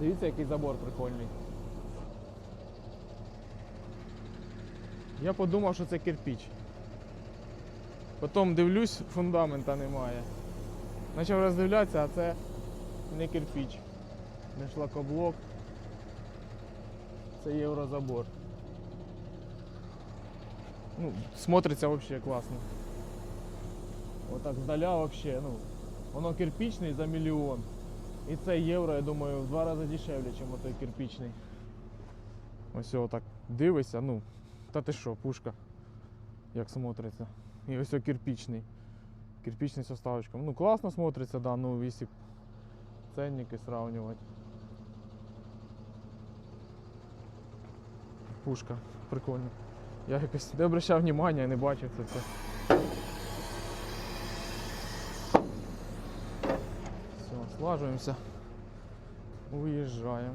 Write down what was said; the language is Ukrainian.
Дивіться, який забор прикольний. Я подумав, що це кирпіч. Потім дивлюсь, фундамента немає. Почав роздивлятися, а це не кирпіч, не шлакоблок. Це єврозабор. Ну, смотриться взагалі класно. Отак здаля вообще, ну, воно кирпичний за мільйон. І це євро, я думаю, в два рази дешевле, ніж той кирпичний. Ось отак дивишся, ну, та ти що, пушка, як смотриться. І ось о кирпичний. Кирпичний составочком. Ну, класно смотриться, да, ну, якщо ценники сравнивать. Пушка, прикольно. Я якось не обращав внимання, не бачив це все. Все, слажуємося. Уїжджаємо.